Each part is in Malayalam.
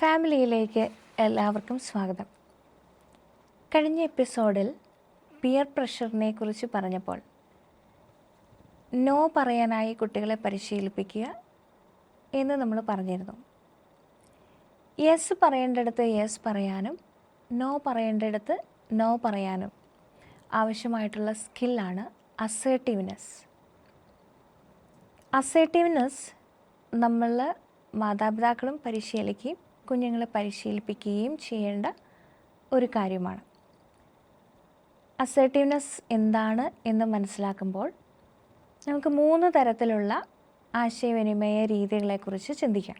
ഫാമിലിയിലേക്ക് എല്ലാവർക്കും സ്വാഗതം. കഴിഞ്ഞ എപ്പിസോഡിൽ പിയർ പ്രഷറിനെ കുറിച്ച് പറഞ്ഞപ്പോൾ നോ പറയാനായി കുട്ടികളെ പരിശീലിപ്പിക്കുക എന്ന് നമ്മൾ പറഞ്ഞിരുന്നു. യെസ് പറയേണ്ടിടത്ത് യെസ് പറയാനും നോ പറയേണ്ടിടത്ത് നോ പറയാനും ആവശ്യമായിട്ടുള്ള സ്കില്ലാണ് അസേർട്ടീവ്നെസ് അസേർട്ടീവ്നെസ് നമ്മൾ മാതാപിതാക്കളും പരിശീലിക്കുകയും കുഞ്ഞുങ്ങളെ പരിശീലിപ്പിക്കുകയും ചെയ്യേണ്ട ഒരു കാര്യമാണ്. അസേർട്ടീവ്നെസ് എന്താണ് എന്ന് മനസ്സിലാക്കുമ്പോൾ നമുക്ക് മൂന്ന് തരത്തിലുള്ള ആശയവിനിമയ രീതികളെക്കുറിച്ച് ചിന്തിക്കാം.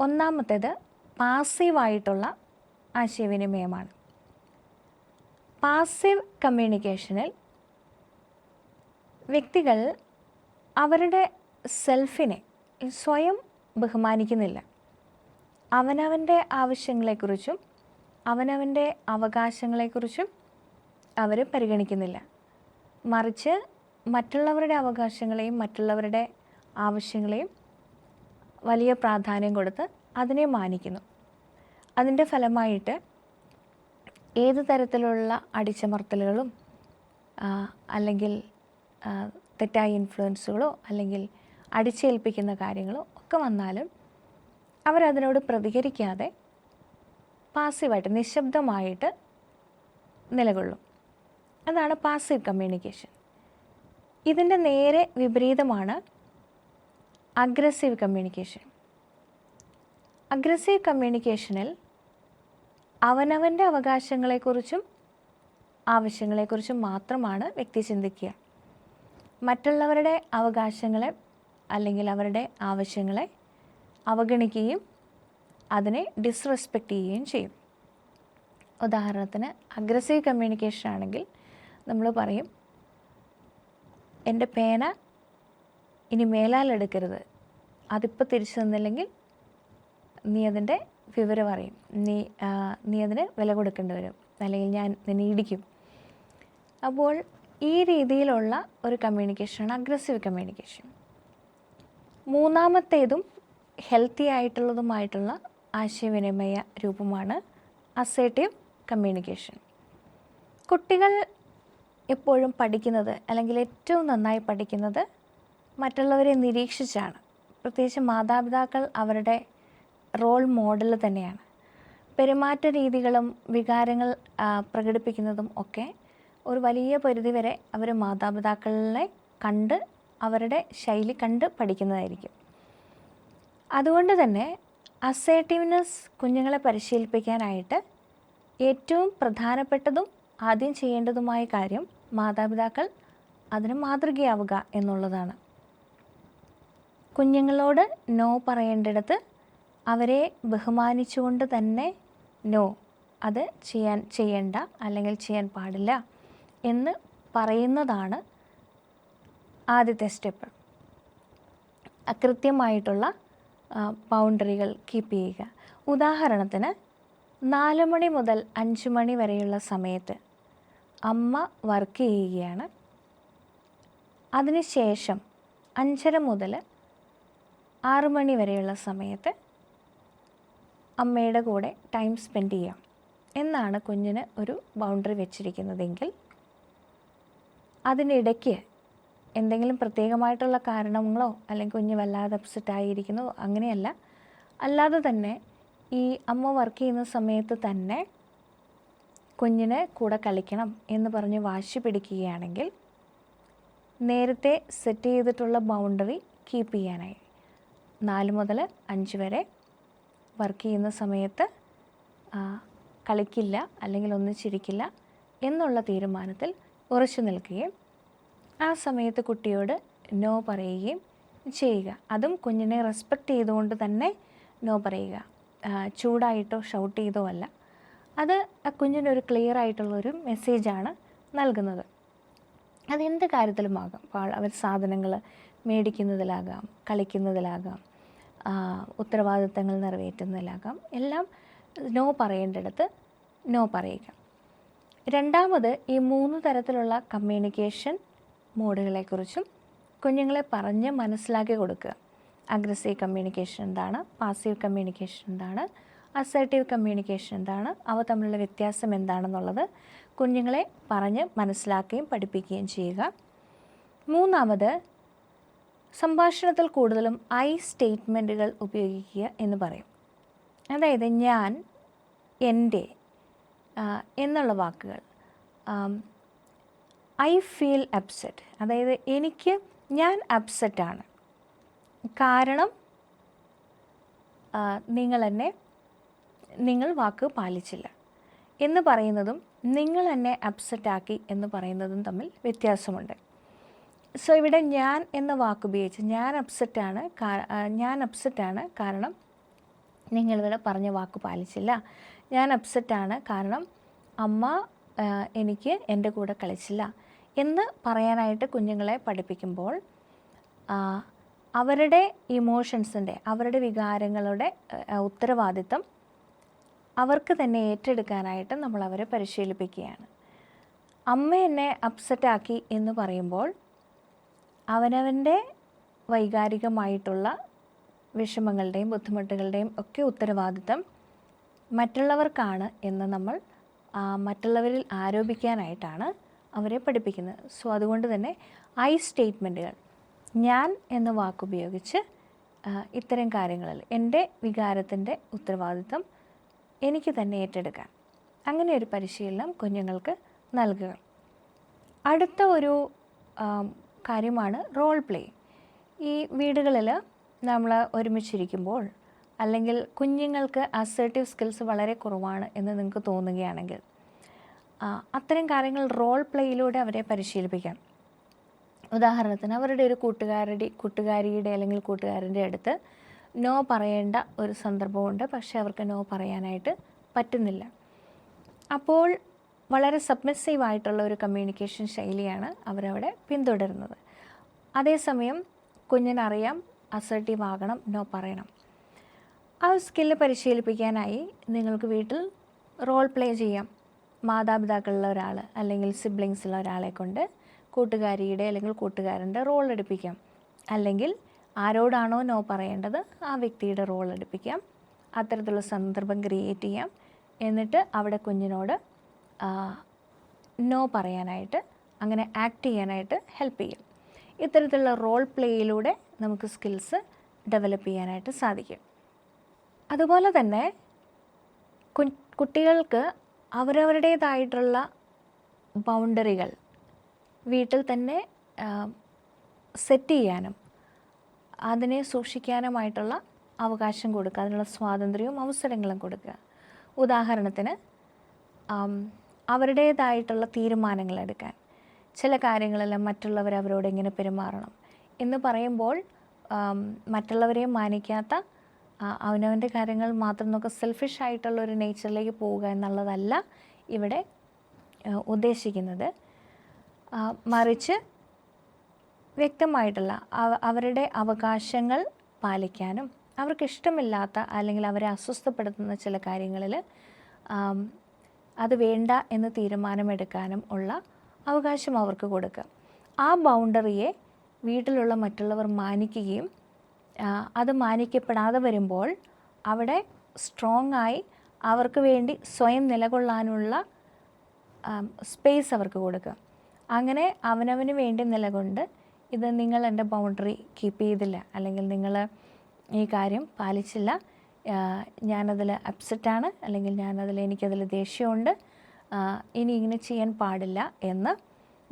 ഒന്നാമത്തേത് പാസീവായിട്ടുള്ള ആശയവിനിമയമാണ്. പാസീവ് കമ്മ്യൂണിക്കേഷനിൽ വ്യക്തികൾ അവരുടെ സെൽഫിനെ സ്വയം ബഹുമാനിക്കുന്നില്ല. അവനവന്റെ ആവശ്യങ്ങളെക്കുറിച്ചും അവനവന്റെ അവകാശങ്ങളെക്കുറിച്ചും അവർ പരിഗണിക്കുന്നില്ല. മറിച്ച് മറ്റുള്ളവരുടെ അവകാശങ്ങളെയും മറ്റുള്ളവരുടെ ആവശ്യങ്ങളെയും വലിയ പ്രാധാന്യം കൊടുത്ത് അതിനെ മാനിക്കുന്നു. അതിന്റെ ഫലമായിട്ട് ഏത് തരത്തിലുള്ള അടിച്ചമർത്തലുകളും അല്ലെങ്കിൽ തെറ്റായ ഇൻഫ്ലുവൻസുകളോ അല്ലെങ്കിൽ അടിച്ചേൽപ്പിക്കുന്ന കാര്യങ്ങളോ ഒക്കെ വന്നാലും അവരതിനോട് പ്രതികരിക്കാതെ പാസീവായിട്ട് നിശബ്ദമായിട്ട് നിലകൊള്ളും. അതാണ് പാസീവ് കമ്മ്യൂണിക്കേഷൻ ഇതിന്റെ നേരെ വിപരീതമാണ് അഗ്രസീവ് കമ്മ്യൂണിക്കേഷൻ അഗ്രസീവ് കമ്മ്യൂണിക്കേഷനിൽ അവനവന്റെ അവകാശങ്ങളെക്കുറിച്ചും ആവശ്യങ്ങളെക്കുറിച്ചും മാത്രമാണ് വ്യക്തി ചിന്തിക്കുക. മറ്റുള്ളവരുടെ അവകാശങ്ങളെ അല്ലെങ്കിൽ അവരുടെ ആവശ്യങ്ങളെ അവഗണിക്കുകയും അതിനെ ഡിസ്റെസ്പെക്റ്റ് ചെയ്യുകയും ചെയ്യും. ഉദാഹരണത്തിന് അഗ്രസീവ് കമ്മ്യൂണിക്കേഷൻ ആണെങ്കിൽ നമ്മൾ പറയും എന്റെ പേന ഇനി മേലാൽ എടുക്കരുത്. അതിപ്പോൾ തിരിച്ചു തന്നില്ലെങ്കിൽ നീ അതിന്റെ വിവരം അറിയും. നീ നീ അതിന് വില കൊടുക്കേണ്ടി വരും. അല്ലെങ്കിൽ ഞാൻ നിന്നെ ഇടിക്കും. അപ്പോൾ ഈ രീതിയിലുള്ള ഒരു കമ്മ്യൂണിക്കേഷനാണ് അഗ്രസീവ് കമ്മ്യൂണിക്കേഷൻ മൂന്നാമത്തേതും ഹെൽത്തി ആയിട്ടുള്ളതുമായിട്ടുള്ള ആശയവിനിമയ രൂപമാണ് അസേർട്ടീവ് കമ്മ്യൂണിക്കേഷൻ കുട്ടികൾ എപ്പോഴും പഠിക്കുന്നത് അല്ലെങ്കിൽ ഏറ്റവും നന്നായി പഠിക്കുന്നത് മറ്റുള്ളവരെ നിരീക്ഷിച്ചാണ്. പ്രത്യേകിച്ച് മാതാപിതാക്കൾ അവരുടെ റോൾ മോഡൽ തന്നെയാണ്. പെരുമാറ്റ രീതികളും വികാരങ്ങൾ പ്രകടിപ്പിക്കുന്നതും ഒക്കെ ഒരു വലിയ പരിധിവരെ അവർ മാതാപിതാക്കളെ കണ്ട് അവരുടെ ശൈലി കണ്ട് പഠിക്കുന്നതായിരിക്കും. അതുകൊണ്ട് തന്നെ അസേർട്ടീവ്നെസ് കുഞ്ഞുങ്ങളെ പരിശീലിപ്പിക്കാനായിട്ട് ഏറ്റവും പ്രധാനപ്പെട്ടതും ആദ്യം ചെയ്യേണ്ടതുമായ കാര്യം മാതാപിതാക്കൾ അതിന് മാതൃകയാവുക എന്നുള്ളതാണ്. കുഞ്ഞുങ്ങളോട് നോ പറയേണ്ടിടത്ത് അവരെ ബഹുമാനിച്ചുകൊണ്ട് തന്നെ നോ അത് ചെയ്യാൻ ചെയ്യേണ്ട അല്ലെങ്കിൽ ചെയ്യാൻ പാടില്ല എന്ന് പറയുന്നതാണ് ആദ്യത്തെ സ്റ്റെപ്പ്. കൃത്യമായിട്ടുള്ള ബൗണ്ടറികൾ കീപ്പ് ചെയ്യുക. ഉദാഹരണത്തിന് നാല് മണി മുതൽ അഞ്ച് മണി വരെയുള്ള സമയത്ത് അമ്മ വർക്ക് ചെയ്യുകയാണ്. അതിനുശേഷം അഞ്ചര മുതൽ ആറ് മണി വരെയുള്ള സമയത്ത് അമ്മയുടെ കൂടെ ടൈം സ്പെൻഡ് ചെയ്യാം. എന്നാണ് കുഞ്ഞിന് ഒരു ബൗണ്ടറി വെച്ചിരിക്കുന്നതെങ്കിൽ അതിനിടയ്ക്ക് എന്തെങ്കിലും പ്രത്യേകമായിട്ടുള്ള കാരണങ്ങളോ അല്ലെങ്കിൽ കുഞ്ഞ് വല്ലാതെ അപ്സെറ്റ് ആയിരിക്കുന്നു അങ്ങനെയല്ല. അല്ലാതെ തന്നെ ഈ അമ്മ വർക്ക് ചെയ്യുന്ന സമയത്ത് തന്നെ കുഞ്ഞിനെ കൂടെ കളിക്കണം എന്ന് പറഞ്ഞ് വാശി പിടിക്കുകയാണെങ്കിൽ നേരത്തെ സെറ്റ് ചെയ്തിട്ടുള്ള ബൗണ്ടറി കീപ്പ് ചെയ്യാനായി. നാല് മുതൽ അഞ്ച് വരെ വർക്ക് ചെയ്യുന്ന സമയത്ത് കളിക്കില്ല അല്ലെങ്കിൽ ഒന്നിച്ചിരിക്കില്ല എന്നുള്ള തീരുമാനത്തിൽ ഉറച്ചു നിൽക്കുകയും ആ സമയത്ത് കുട്ടിയോട് നോ പറയുകയും ചെയ്യുക. അതും കുഞ്ഞിനെ റെസ്പെക്റ്റ് ചെയ്തുകൊണ്ട് തന്നെ നോ പറയുക. ചൂടായിട്ടോ ഷൗട്ട് ചെയ്തോ അല്ല. അത് ആ കുഞ്ഞിനൊരു ക്ലിയർ ആയിട്ടുള്ളൊരു മെസ്സേജാണ് നൽകുന്നത്. അതെന്ത് കാര്യത്തിലുമാകാം? അപ്പോൾ അവർ സാധനങ്ങൾ മേടിക്കുന്നതിലാകാം കളിക്കുന്നതിലാകാം ഉത്തരവാദിത്തങ്ങൾ നിറവേറ്റുന്നതിലാകാം എല്ലാം നോ പറയേണ്ടിടത്ത് നോ പറയുക. രണ്ടാമത് ഈ മൂന്ന് തരത്തിലുള്ള കമ്മ്യൂണിക്കേഷൻ മോഡുകളെക്കുറിച്ചും കുഞ്ഞുങ്ങളെ പറഞ്ഞ് മനസ്സിലാക്കി കൊടുക്കുക. അഗ്രസീവ് കമ്മ്യൂണിക്കേഷൻ എന്താണ്? പാസീവ് കമ്മ്യൂണിക്കേഷൻ എന്താണ്? അസേർട്ടീവ് കമ്മ്യൂണിക്കേഷൻ എന്താണ്? അവ തമ്മിലുള്ള വ്യത്യാസം എന്താണെന്നുള്ളത് കുഞ്ഞുങ്ങളെ പറഞ്ഞ് മനസ്സിലാക്കുകയും പഠിപ്പിക്കുകയും ചെയ്യുക. മൂന്നാമത് സംഭാഷണത്തിൽ കൂടുതലും ഐ സ്റ്റേറ്റ്മെന്റുകൾ ഉപയോഗിക്കുക എന്ന് പറയും. അതായത് ഞാൻ എന്റെ എന്നുള്ള വാക്കുകൾ. ഐ ഫീൽ അപ്സെറ്റ് അതായത് എനിക്ക് ഞാൻ അപ്സെറ്റാണ് കാരണം നിങ്ങൾ എന്നെ നിങ്ങൾ വാക്ക് പാലിച്ചില്ല. എന്ന് പറയുന്നതും നിങ്ങൾ എന്നെ അപ്സെറ്റാക്കി എന്ന് പറയുന്നതും തമ്മിൽ വ്യത്യാസമുണ്ട്. സോ ഇവിടെ ഞാൻ എന്ന വാക്ക് ഉപയോഗിച്ച് ഞാൻ അപ്സെറ്റാണ് ഞാൻ അപ്സെറ്റാണ് കാരണം നിങ്ങളിവിടെ പറഞ്ഞ വാക്ക് പാലിച്ചില്ല. ഞാൻ അപ്സെറ്റാണ് കാരണം അമ്മ എനിക്ക് എന്റെ കൂടെ കളിച്ചില്ല എന്ന് പറയാനായിട്ട് കുഞ്ഞുങ്ങളെ പഠിപ്പിക്കുമ്പോൾ അവരുടെ ഇമോഷൻസിന്റെ അവരുടെ വികാരങ്ങളുടെ ഉത്തരവാദിത്തം അവർക്ക് തന്നെ ഏറ്റെടുക്കാനായിട്ട് നമ്മൾ അവരെ പരിശീലിപ്പിക്കുകയാണ്. അമ്മ എന്നെ അപ്സെറ്റാക്കി എന്ന് പറയുമ്പോൾ അവനവന്റെ വൈകാരികമായിട്ടുള്ള വിഷമങ്ങളുടെയും ബുദ്ധിമുട്ടുകളുടെയും ഒക്കെ ഉത്തരവാദിത്തം മറ്റുള്ളവർക്കാണ് എന്ന് നമ്മൾ മറ്റുള്ളവരിൽ ആരോപിക്കാനായിട്ടാണ് അവരെ പഠിപ്പിക്കുന്നത്. സോ അതുകൊണ്ട് തന്നെ ഐ സ്റ്റേറ്റ്മെന്റുകൾ ഞാൻ എന്ന വാക്കുപയോഗിച്ച് ഇത്തരം കാര്യങ്ങളിൽ എന്റെ വികാരത്തിന്റെ ഉത്തരവാദിത്വം എനിക്ക് തന്നെ ഏറ്റെടുക്കാൻ. അങ്ങനെ ഒരു പരിശീലനം കുഞ്ഞുങ്ങൾക്ക് നൽകുക. അടുത്ത ഒരു കാര്യമാണ് റോൾ പ്ലേ. ഈ വീടുകളിൽ നമ്മൾ ഒരുമിച്ചിരിക്കുമ്പോൾ അല്ലെങ്കിൽ കുഞ്ഞുങ്ങൾക്ക് അസേർട്ടീവ് സ്കിൽസ് വളരെ കുറവാണ് എന്ന് നിങ്ങൾക്ക് തോന്നുകയാണെങ്കിൽ അത്തരം കാര്യങ്ങൾ റോൾ പ്ലേയിലൂടെ അവരെ പരിശീലിപ്പിക്കാം. ഉദാഹരണത്തിന് അവരുടെ ഒരു കൂട്ടുകാരുടെ കൂട്ടുകാരിയുടെ അല്ലെങ്കിൽ കൂട്ടുകാരന്റെ അടുത്ത് നോ പറയേണ്ട ഒരു സന്ദർഭമുണ്ട്. പക്ഷേ അവർക്ക് നോ പറയാനായിട്ട് പറ്റുന്നില്ല. അപ്പോൾ വളരെ സബ്മിസീവ് ആയിട്ടുള്ള ഒരു കമ്മ്യൂണിക്കേഷൻ ശൈലിയാണ് അവരവിടെ പിന്തുടരുന്നത്. അതേസമയം കുഞ്ഞിനറിയാം അസർട്ടീവ് ആകണം നോ പറയണം. ആ സ്കില്ല് പരിശീലിപ്പിക്കാനായി നിങ്ങൾക്ക് വീട്ടിൽ റോൾ പ്ലേ ചെയ്യാം. മാതാപിതാക്കളിലെ ഒരാൾ അല്ലെങ്കിൽ സിബ്ലിങ്സിലെ ഒരാളെ കൊണ്ട് കൂട്ടുകാരിയുടെ അല്ലെങ്കിൽ കൂട്ടുകാരന്റെ റോൾ എടുപ്പിക്കാം. അല്ലെങ്കിൽ ആരോടാണോ നോ പറയേണ്ടത് ആ വ്യക്തിയുടെ റോൾ എടുപ്പിക്കാം. അത്തരത്തിലുള്ള സന്ദർഭം ക്രിയേറ്റ് ചെയ്യാം. എന്നിട്ട് അവിടെ കുഞ്ഞിനോട് നോ പറയാനായിട്ട് അങ്ങനെ ആക്ട് ചെയ്യാനായിട്ട് ഹെൽപ്പ് ചെയ്യും. ഇത്തരത്തിലുള്ള റോൾ പ്ലേയിലൂടെ നമുക്ക് സ്കിൽസ് ഡെവലപ്പ് ചെയ്യാനായിട്ട് സാധിക്കും. അതുപോലെ തന്നെ കുട്ടികൾക്ക് അവരവരുടേതായിട്ടുള്ള ബൗണ്ടറികൾ വീട്ടിൽ തന്നെ സെറ്റ് ചെയ്യാനും അതിനെ സൂക്ഷിക്കാനുമായിട്ടുള്ള അവകാശം കൊടുക്കുക. അതിനുള്ള സ്വാതന്ത്ര്യവും അവസരങ്ങളും കൊടുക്കുക. ഉദാഹരണത്തിന് അവരുടേതായിട്ടുള്ള തീരുമാനങ്ങൾ എടുക്കാൻ. ചില കാര്യങ്ങളെല്ലാം മറ്റുള്ളവർ അവരോട് എങ്ങനെ പെരുമാറണം എന്ന് പറയുമ്പോൾ മറ്റുള്ളവരെ മാനിക്കാത്ത അവനവന്റെ കാര്യങ്ങൾ മാത്രം നോക്കുക സെൽഫിഷ് ആയിട്ടുള്ള ഒരു നേച്ചറിലേക്ക് പോവുക എന്നുള്ളതല്ല ഇവിടെ ഉദ്ദേശിക്കുന്നത്. മറിച്ച് വ്യക്തമായിട്ടുള്ള അവരുടെ അവകാശങ്ങൾ പാലിക്കാനും അവർക്ക് ഇഷ്ടമില്ലാത്ത അല്ലെങ്കിൽ അവരെ അസ്വസ്ഥപ്പെടുത്തുന്ന ചില കാര്യങ്ങളിൽ അത് വേണ്ട എന്ന് തീരുമാനമെടുക്കാനും ഉള്ള അവകാശം അവർക്ക് കൊടുക്കുക. ആ ബൗണ്ടറിയെ വീട്ടിലുള്ള മറ്റുള്ളവർ മാനിക്കുകയും അത് മാനിക്കപ്പെടാതെ വരുമ്പോൾ അവിടെ സ്ട്രോങ് ആയി അവർക്ക് വേണ്ടി സ്വയം നിലകൊള്ളാനുള്ള സ്പേസ് അവർക്ക് കൊടുക്കുക. അങ്ങനെ അവനവന് വേണ്ടി നിലകൊണ്ട് ഇത് നിങ്ങൾ എന്റെ ബൗണ്ടറി കീപ്പ് ചെയ്തില്ല അല്ലെങ്കിൽ നിങ്ങൾ ഈ കാര്യം പാലിച്ചില്ല. ഞാനതിൽ അപ്സെറ്റാണ് അല്ലെങ്കിൽ ഞാനതിൽ എനിക്കതിൽ ദേഷ്യമുണ്ട്. ഇനി ഇങ്ങനെ ചെയ്യാൻ പാടില്ല എന്ന്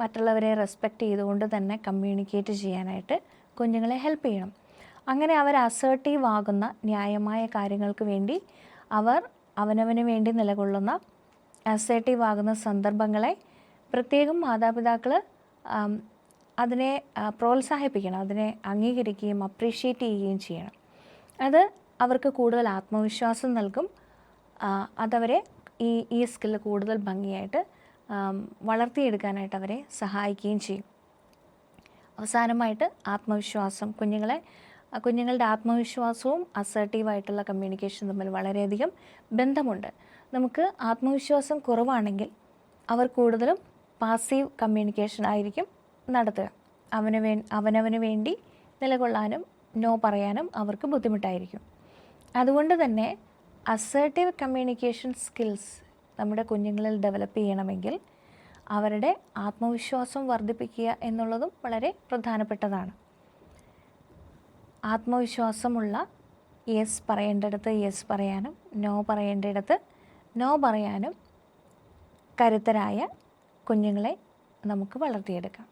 മറ്റുള്ളവരെ റെസ്പെക്റ്റ് ചെയ്തുകൊണ്ട് തന്നെ കമ്മ്യൂണിക്കേറ്റ് ചെയ്യാനായിട്ട് കുഞ്ഞുങ്ങളെ ഹെൽപ്പ് ചെയ്യണം. അങ്ങനെ അവർ അസേർട്ടീവ് ആകുന്ന ന്യായമായ കാര്യങ്ങൾക്ക് വേണ്ടി അവർ അവനവന് വേണ്ടി നിലകൊള്ളുന്ന അസേർട്ടീവ് ആകുന്ന സന്ദർഭങ്ങളെ പ്രത്യേകം മാതാപിതാക്കൾ അതിനെ പ്രോത്സാഹിപ്പിക്കണം. അതിനെ അംഗീകരിക്കുകയും അപ്രീഷിയേറ്റ് ചെയ്യുകയും ചെയ്യണം. അത് അവർക്ക് കൂടുതൽ ആത്മവിശ്വാസം നൽകും. അതവരെ ഈ ഈ സ്കില്ല് കൂടുതൽ ഭംഗിയായിട്ട് വളർത്തിയെടുക്കാനായിട്ട് അവരെ സഹായിക്കുകയും ചെയ്യും. അവസാനമായിട്ട് ആത്മവിശ്വാസം. കുഞ്ഞുങ്ങളെ കുഞ്ഞുങ്ങളുടെ ആത്മവിശ്വാസവും അസർട്ടീവായിട്ടുള്ള കമ്മ്യൂണിക്കേഷൻ തമ്മിൽ വളരെയധികം ബന്ധമുണ്ട്. നമുക്ക് ആത്മവിശ്വാസം കുറവാണെങ്കിൽ അവർ കൂടുതലും പാസീവ് കമ്മ്യൂണിക്കേഷൻ ആയിരിക്കും നടത്തുക. അവന് വേ അവനവന് വേണ്ടി നിലകൊള്ളാനും നോ പറയാനും അവർക്ക് ബുദ്ധിമുട്ടായിരിക്കും. അതുകൊണ്ട് തന്നെ അസേർട്ടീവ് കമ്മ്യൂണിക്കേഷൻ സ്കിൽസ് നമ്മുടെ കുഞ്ഞുങ്ങളിൽ ഡെവലപ്പ് ചെയ്യണമെങ്കിൽ അവരുടെ ആത്മവിശ്വാസം വർദ്ധിപ്പിക്കുക എന്നുള്ളതും വളരെ പ്രധാനപ്പെട്ടതാണ്. ആത്മവിശ്വാസമുള്ള യെസ് പറയേണ്ടിടത്ത് യെസ് പറയാനും നോ പറയേണ്ടിടത്ത് നോ പറയാനും കരുത്തരായ കുഞ്ഞുങ്ങളെ നമുക്ക് വളർത്തിയെടുക്കാം.